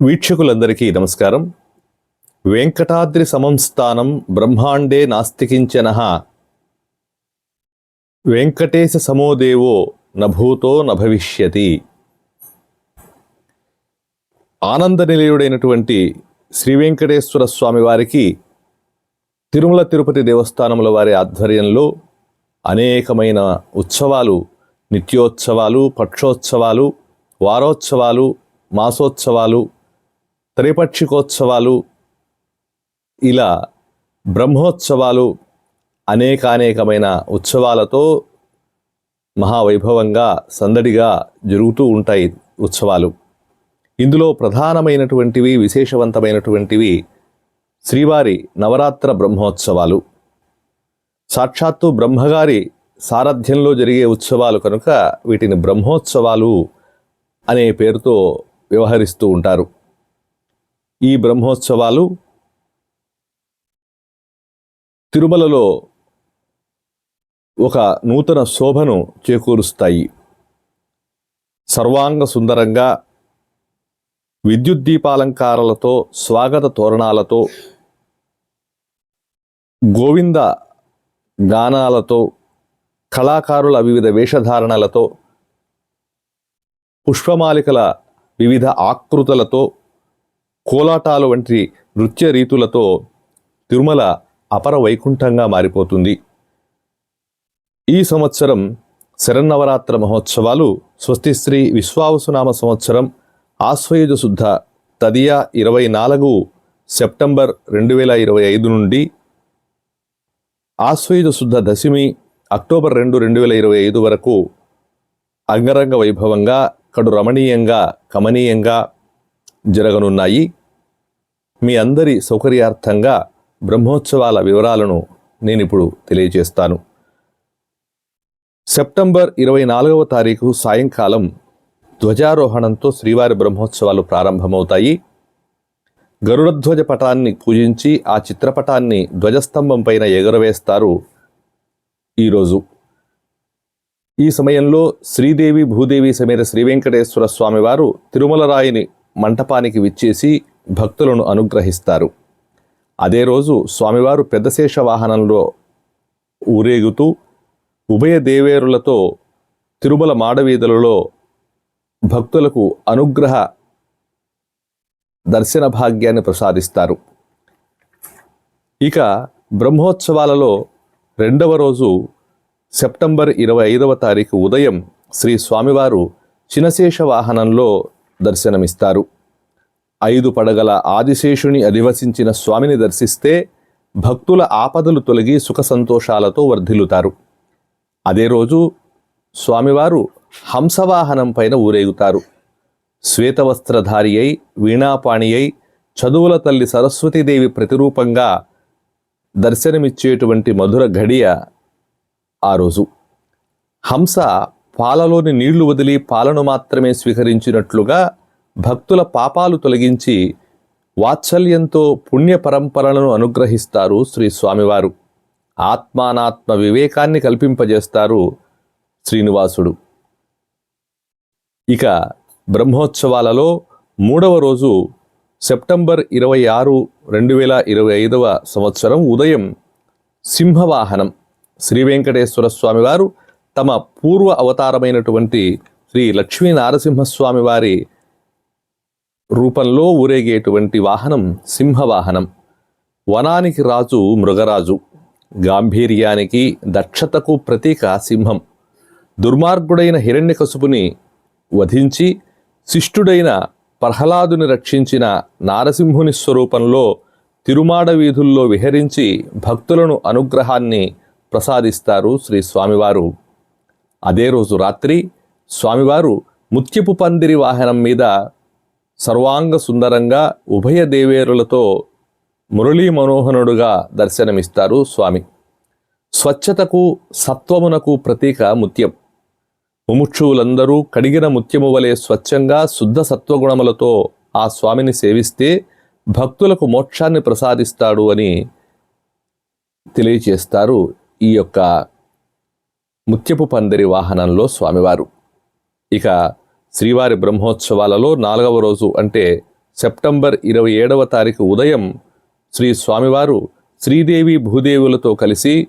వీక్షకులందరికీ నమస్కారం. వెంకటాద్రి సమంస్థానం బ్రహ్మాండే నాస్తికించన వెంకటేశ సమోదేవో నభూతో నభవిష్యతి ఆనంద నిలయుడైనటువంటి శ్రీ వెంకటేశ్వర స్వామి వారికి తిరుమల తిరుపతి దేవస్థానముల వారి ఆధ్వర్యంలో అనేకమైన ఉత్సవాలు నిత్యోత్సవాలు పక్షోత్సవాలు వారోత్సవాలు మాసోత్సవాలు త్రైపక్షికోత్సవాలు ఇలా బ్రహ్మోత్సవాలు అనేకానేకమైన ఉత్సవాలతో మహావైభవంగా సందడిగా జరుగుతూ ఉంటాయి ఉత్సవాలు. ఇందులో ప్రధానమైనటువంటివి విశేషవంతమైనటువంటివి శ్రీవారి నవరాత్ర బ్రహ్మోత్సవాలు. సాక్షాత్తు బ్రహ్మగారి సారథ్యంలో జరిగే ఉత్సవాలు కనుక వీటిని బ్రహ్మోత్సవాలు అనే పేరుతో వ్యవహరిస్తూ ఉంటారు. ఈ బ్రహ్మోత్సవాలు తిరుమలలో ఒక నూతన శోభను చేకూరుస్తాయి. సర్వాంగ సుందరంగా విద్యుత్ దీపాలంకారాలతో స్వాగత తోరణాలతో గోవింద గానాలతో కళాకారుల వివిధ వేషధారణలతో పుష్పమాలికల వివిధ ఆకృతులతో కోలాటాలు వంటి నృత్య రీతులతో తిరుమల అపర వైకుంఠంగా మారిపోతుంది. ఈ సంవత్సరం శరన్నవరాత్ర మహోత్సవాలు స్వస్తిశ్రీ విశ్వావసునామ సంవత్సరం ఆశ్వయుజ శుద్ధ తదియా ఇరవై నాలుగు సెప్టెంబర్ రెండు వేల ఇరవై ఐదు నుండి ఆశ్వయుజ శుద్ధ దశమి అక్టోబర్ రెండు రెండు వేల ఇరవై ఐదు వరకు అంగరంగ వైభవంగా కడు రమణీయంగా కమనీయంగా జరగనున్నాయి. మీ అందరి సౌకర్యార్థంగా బ్రహ్మోత్సవాల వివరాలను నేను ఇప్పుడు తెలియజేస్తాను. సెప్టెంబర్ ఇరవై నాలుగవ తారీఖు సాయంకాలం ధ్వజారోహణంతో శ్రీవారి బ్రహ్మోత్సవాలు ప్రారంభమవుతాయి. గరుడధ్వజ పటాన్ని పూజించి ఆ చిత్రపటాన్ని ధ్వజస్తంభం పైన ఎగురవేస్తారు ఈరోజు. ఈ సమయంలో శ్రీదేవి భూదేవి సమేత శ్రీ వెంకటేశ్వర స్వామివారు తిరుమల రాయిని మంటపానికి విచ్చేసి భక్తులను అనుగ్రహిస్తారు. అదే రోజు స్వామివారు పెద్దశేష వాహనంలో ఊరేగుతూ ఉభయ దేవేరులతో తిరుమల మాడవీధులలో భక్తులకు అనుగ్రహ దర్శన భాగ్యాన్ని ప్రసాదిస్తారు. ఇక బ్రహ్మోత్సవాలలో రెండవ రోజు సెప్టెంబర్ ఇరవై ఐదవ తారీఖు ఉదయం శ్రీ స్వామివారు చినశేష వాహనంలో దర్శనమిస్తారు. ఐదు పడగల ఆదిశేషుని అధివసించిన స్వామిని దర్శిస్తే భక్తుల ఆపదలు తొలగి సుఖ సంతోషాలతో వర్ధిల్లుతారు. అదే రోజు స్వామివారు హంసవాహనం పైన ఊరేగుతారు. శ్వేతవస్త్రధారి అయి వీణాపాణి అయి చదువుల తల్లి సరస్వతీదేవి ప్రతిరూపంగా దర్శనమిచ్చేటువంటి మధుర ఘడియ ఆ రోజు. హంస పాలలోని నీళ్ళు వదిలి పాలను మాత్రమే స్వీకరించినట్లుగా భక్తుల పాపాలు తొలగించి వాత్సల్యంతో పుణ్య పరంపరలను అనుగ్రహిస్తారు శ్రీ స్వామివారు. ఆత్మానాత్మ వివేకాన్ని కల్పింపజేస్తారు శ్రీనివాసుడు. ఇక బ్రహ్మోత్సవాలలో మూడవ రోజు సెప్టెంబర్ ఇరవై ఆరు రెండు వేల ఇరవై ఐదవ సంవత్సరం ఉదయం సింహవాహనం శ్రీ వెంకటేశ్వర స్వామివారు తమ పూర్వ అవతారమైనటువంటి శ్రీ లక్ష్మీ నారసింహస్వామి వారి రూపంలో ఊరేగేటువంటి వాహనం సింహవాహనం. వనానికి రాజు మృగరాజు. గాంభీర్యానికి దక్షతకు ప్రతీక సింహం. దుర్మార్గుడైన హిరణ్యకసుపుని వధించి శిష్టుడైన ప్రహ్లాదుని రక్షించిన నారసింహుని స్వరూపంలో తిరుమాడ వీధుల్లో విహరించి భక్తులను అనుగ్రహాన్ని ప్రసాదిస్తారు శ్రీ స్వామివారు. అదే రోజు రాత్రి స్వామివారు ముత్యపు పందిరి వాహనం మీద సర్వాంగ సుందరంగా ఉభయ దేవేరులతో మురళీ మనోహనుడుగా దర్శనమిస్తారు స్వామి. స్వచ్ఛతకు సత్వమునకు ప్రతీక ముత్యం. ముముక్షువులందరూ కడిగిన ముత్యము వలె స్వచ్ఛంగా శుద్ధ సత్వగుణములతో ఆ స్వామిని సేవిస్తే భక్తులకు మోక్షాన్ని ప్రసాదిస్తాడు అని తెలియచేస్తారు ఈ యొక్క ముత్యపు పందిరి వాహనంలో స్వామివారు. ఇక శ్రీవారి బ్రహ్మోత్సవాలలో నాలుగవ రోజు అంటే సెప్టెంబర్ ఇరవై ఏడవ తారీఖు ఉదయం శ్రీ స్వామివారు శ్రీదేవి భూదేవులతో కలిసి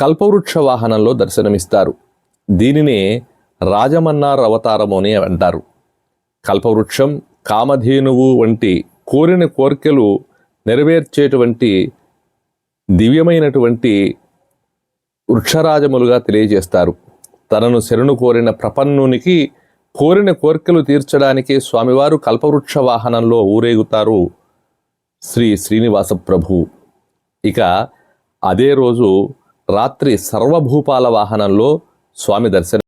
కల్పవృక్ష వాహనంలో దర్శనమిస్తారు. దీనినే రాజమన్నార్ అవతారము అని అంటారు. కల్పవృక్షం కామధేనువు వంటి కోరిన కోరికలు నెరవేర్చేటువంటి దివ్యమైనటువంటి వృక్షరాజములుగా తెలియజేస్తారు. తనను శరణు కోరిన ప్రపన్నునికి కోరిన కోరికలు తీర్చడానికి స్వామివారు కల్పవృక్ష వాహనంలో ఊరేగుతారు శ్రీ శ్రీనివాస ప్రభు. ఇక అదే రోజు రాత్రి సర్వభూపాల వాహనంలో స్వామి దర్శనం